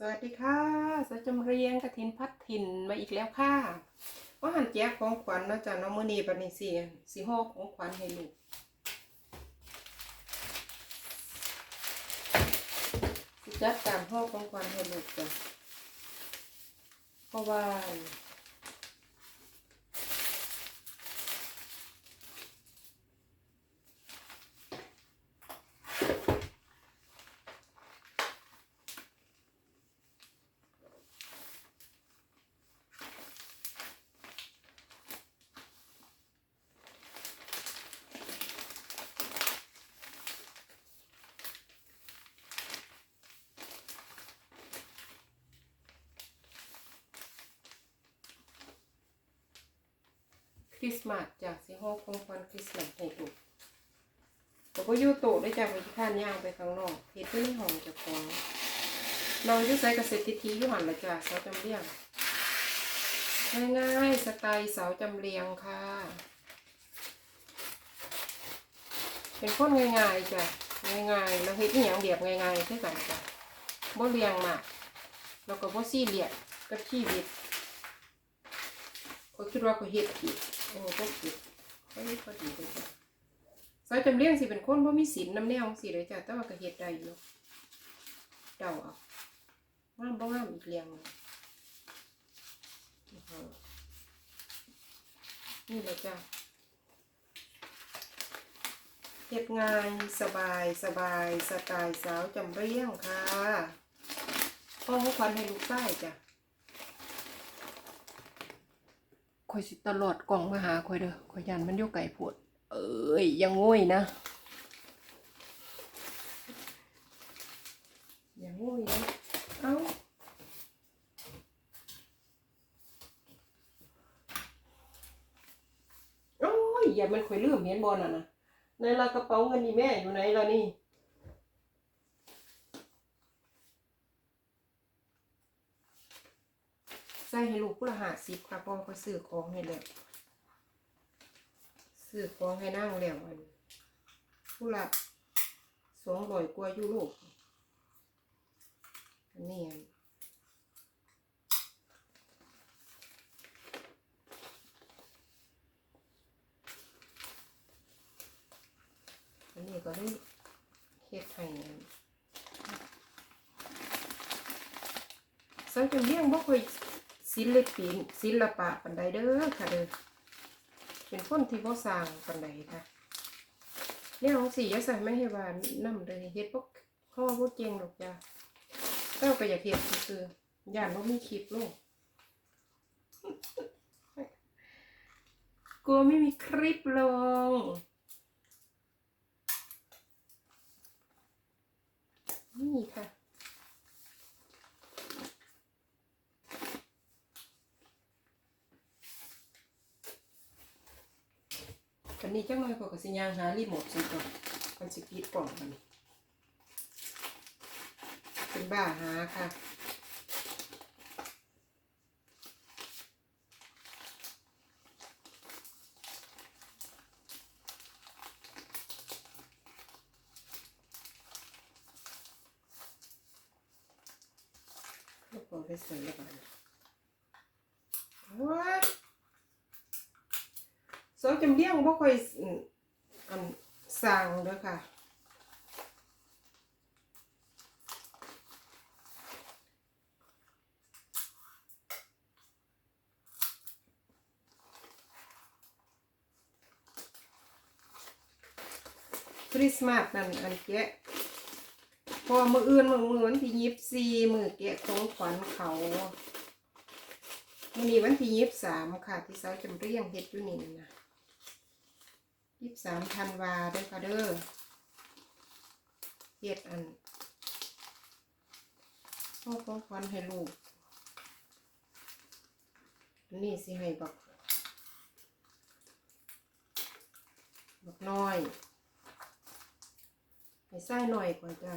สวัสดีค่ะสาวจำเรียงกระถินพัดถิ่นมาอีกแล้วค่ะว่าหันแจกของขวัญเนาะจ๊ะน้องมือนีปันนี้สิสิห่อของขวัญให้ลูกจัดตามห่อของขวัญให้ลูกจ้ะเพราะว่า ริสต์มาสจากสิห่อของขวัญคริสต์มาสให้ลูกแต่ก็ยู่โตได้จากไปที่ข้านย่างไปข้างนอกเฮ็ดที่ในห้องจะของเราจะใส่กระเสร็จทิทีอยู่หันละจ้ะสาวจำเรียงง่ายๆสไตล์สาวจำเรียงค่ะ เป็นคนง่ายๆจ้ะง่ายๆแล้วเฮ็ดอย่างเดียบง่ายๆคือกันจ้ะบ่เรียงมากแล้วก็บ่ซีเรียสกับชีวิตก็คิดว่าเขาเฮ็ดผิด โอ้ก็ผิดก็เฮ็ดพอดีเลยจ้ะสายจำเลี้ยงสิเป็นคนบ่มีศีลน้ำแนวสิเลยจ้ะแต่ว่าก็เฮ็ดได้อยู่เดาเอางามบ่งามอีกเรียงหนึ่งเลยจ้ะเฮ็ดง่ายสบายสบายสไตล์สาวจำเรียงค่ะพ่อของขวัญให้ลูกใต้จ้ะ ค อยสิตลอดกล่องมาหาคอยเด้อคอยยันมันอยู่ไก่ปวด เอ้ยอยังง่อยนะอย่างง่อยนะเอ้าโอ้ยอย่ามันคอยลืมเห็นบอลอะนะในละกระเป๋าเงินนี่แม่อยู่ไหนล่ะนี่ ส่ให้ลูกผู้ละหาสิบค่ะเพราะว่าเขาซื้อของให้แล้วซื้อของให้นั่งแล้วอันผู้ละสองร้อยกว่ายูโรอันนี้อันอันนี้ก็ได้เฮ็ดให้อันใส่จนเลี้ยงบ่ค่อย ศิลปินศิลปะปันใดเด้อค่ะเด้อเป็นคนที่บ่สร้างปันใดค่ะเนี่ยของสี่อยาใส่ไม่ให้ว่านํเลยเฮ็ดบ่เขาว่าบ่เก่งหรอกจ้ะแต่ว่าก็อยากเฮ็ดซื่อย่านบ่มีคลิปลงกลัวไม่มีคลิปลงนี่ค่ะ อันนี้จังหน่อยเขาก็สิย่างหารีโมทสิก่อนมันสิปิดกล่องมันเป็นบ้าหาค่ะลูกบอลไปใส่แล้วกันว้า โซจำเลี้ยงบ่ค่อยอันสร้างเด้อค่ะคริสต์มาสนั่นอันแกะพอมืออื่นมือมือวันที่ยิบสี่มือแกะของขวัญเขามื่อนี้วันที่ยิบสามค่ะ ที่เสาจำเรียงเฮ็ดอยู่นี่นะ ยี่สิบสามธันวาเด้อค่ะเด้อเฮ็ดอันพ่อของขวัญให้ลูก อันนี้สิให้บักบักน้อย ให้ไส้หน่อยก่อนจ้ะ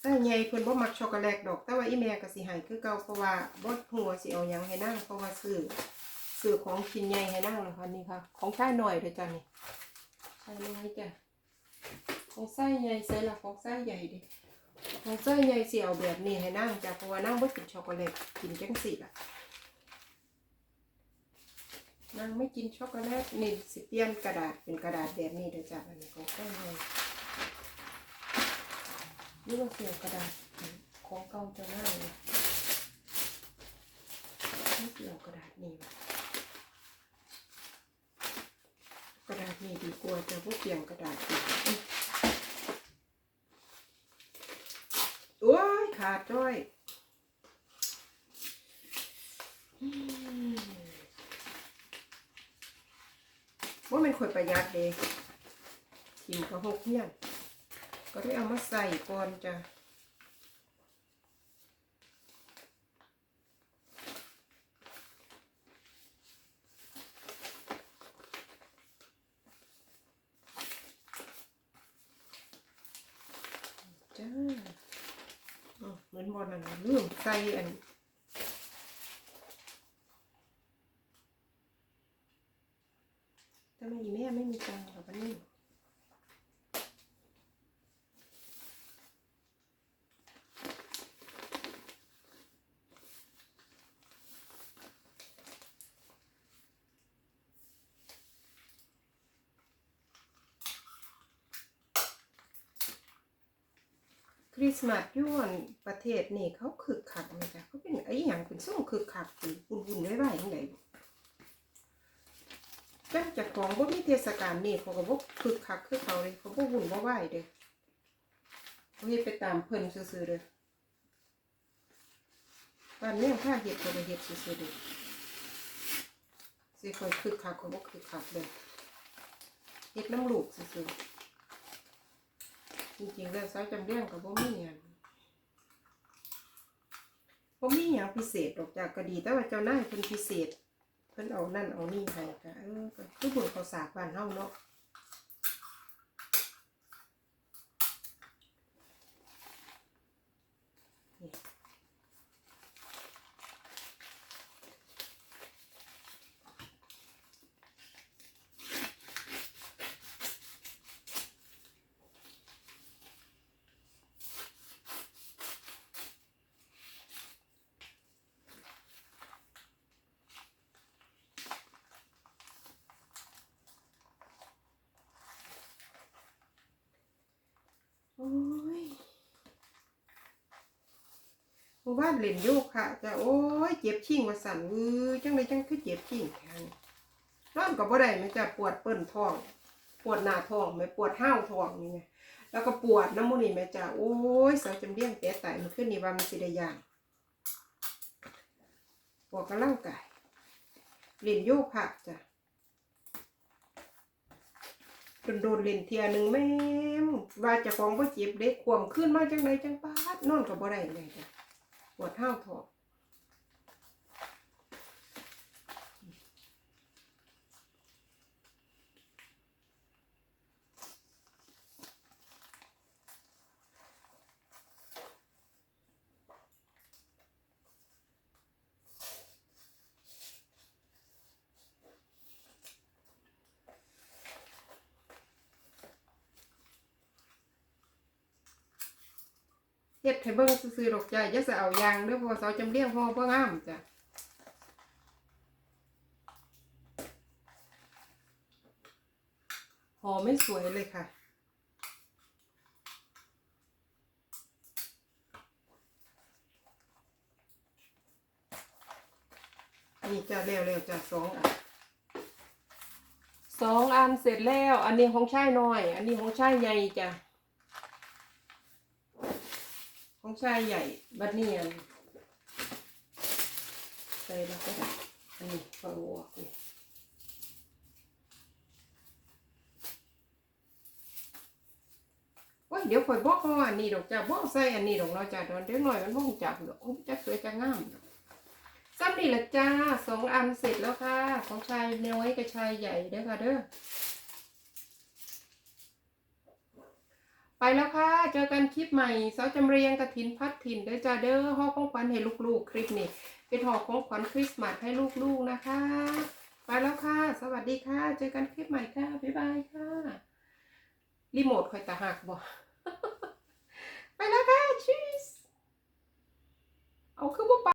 ไส้ใหญ่เพิ่นบ่มักช็อกโกแลตดอก แต่ว่าอีแม่ก็สิให้คือเก่าเพราะว่าบ่ฮู้ว่าสิเอาหยังให้นั่งเพราะว่าซื้อ ซื้อของชิ้นใหญ่ให้นั่งแล้วค่ะนี่ค่ะ ของชายหน่อยเด้อจ้ะนี่ชายน้อยจ้ะของไส้ใหญ่ใส่ละของไส้ใหญ่ดิของไส้ใหญ่เสียวแบบนี้ให้นั่งจ้ะเพราะว่านั่งไม่กินช็อกโกแลตกินจังสิละนั่งไม่กินช็อกโกแลตนี่สิเปียนกระดาษเป็นกระดาษแบบนี้เด้อจ้ะอันนี้ของไส้ใหญ่นี่ว่าเสียวกระดาษของเก่าจะน่าเลยเสียวกระดาษนี่ว่ะกระดาษนี่ดีก ว่าจะพวกเปลี่ยนกระดาษอีกโอ้ยขาดจ้อยว่ามันขวยประหยัดเลยทิมกระหกเนี่ยก็ได้เอามาใส่ก่อนจ้ะ จ้าอ๋อเหมือน บอลนั่นลืมใส่อันทำไมอีแม่ไม่มีตังค์กับอันนี้ค ริสต์มาสย้วนประเทศนี่เขาคึกคักเลยจ้ะเขาเป็นไอ้อย่างเป็นส่งคึกคักเป็นบุญบุญไว้ไหวยังไงจ้าจากของบ่มีเทศกาลนี่เขาก็บ่คึกคักคือเขาเลยเขาบ่บุญบ่ไหวเด้อเขาเฮ็ดไปตามเพิ่นซื่อๆเด้อบ้านเมืองถ้าเฮ็ดก็ได้เฮ็ดซื่อๆเด้อสิคอยคึกคักเขาบ่คึกคักเด้อเฮ็ดน้ำลูกซื่อๆ จริงๆแล้วสาวจำเรื่องกับบ่มีหยังบ่มีหยังพิเศษออกจากก็ดีแต่ว่าเจ้านายเพิ่นพิเศษเพิ่นเอานั่นเอานี่ให้ก็เออก็คือบุญเขาสากบ้านเฮาเนาะนี่โอ้ยห มู่บ้านเล่นโยกค่ะจะโอ้ยเจ็บชิ่งว่าสั่นวือจังไดจังคือเจ็บชิ่งแทนนอนก็บ่ได้มันจะปวดเปิ้นท้อง ปวดหน้าท้องไม่ปวดห้าวท้องนี่ไงแล้วก็ปวดน้ำมูกนี่แม่จ้ะโอ้ยสาวจำเลี้ยงแต่ไตมันขึ้นนี่ว่ามันสิได้ยางออกกำลังกายเล่นโยคะจ้ะโดนโดนเล่นเทียหนึ่งแม่ว่าจะของบ่เจ็บเด็กขวมขึ้นมาจังไดจังปาดนอนก็บ่ได้เลยจ้ะ ปวด เฮ็ดให้เบิ่งซื่อๆดอกจ้ะอย่าสิเอายางเด้อเพราะว่าเสาจำเลี้ยงพ่อบ่งามจ้ะหอไม่สวยเลยค่ะ นี่จะเร็วๆจะสองอันสองอันเสร็จแล้ว อันนี้ของชายน้อย อันนี้ของชายใหญ่จ้ะ ของชายใหญ่บัดเนียนใส่แล้วก็ได้อันนี้ฟังออกนี่ว่าเดี๋ยวข่อยบอกเขาว่าอันนี้ดอกจ้าบอกใส่อันนี้ดอกเนาะจ้าตอนเดี๋ยวหน่อยมันบ่งจับดอกโอ้จักสวยจักงามดอกซ้ำนี่ละจ้าสองอันเสร็จแล้วค่ะ ของชายน้อยกับชายใหญ่เด้อค่ะเด้อ ไปแล้วค่ะ เจอกันคลิปใหม่เสาจำเรียงกระถินพัดถิ่นเด้อจ้าเด้อห่อของขวัญให้ลูกๆ คลิปนี้เป็นห่อของขวัญคริสต์มาสให้ลูกๆนะคะ ไปแล้วค่ะ สวัสดีค่ะ เจอกันคลิปใหม่ค่ะ บ๊ายบายค่ะ รีโมทคอยตาหักบ่ไปแล้วค่ะชีสเอาคือบ่ไป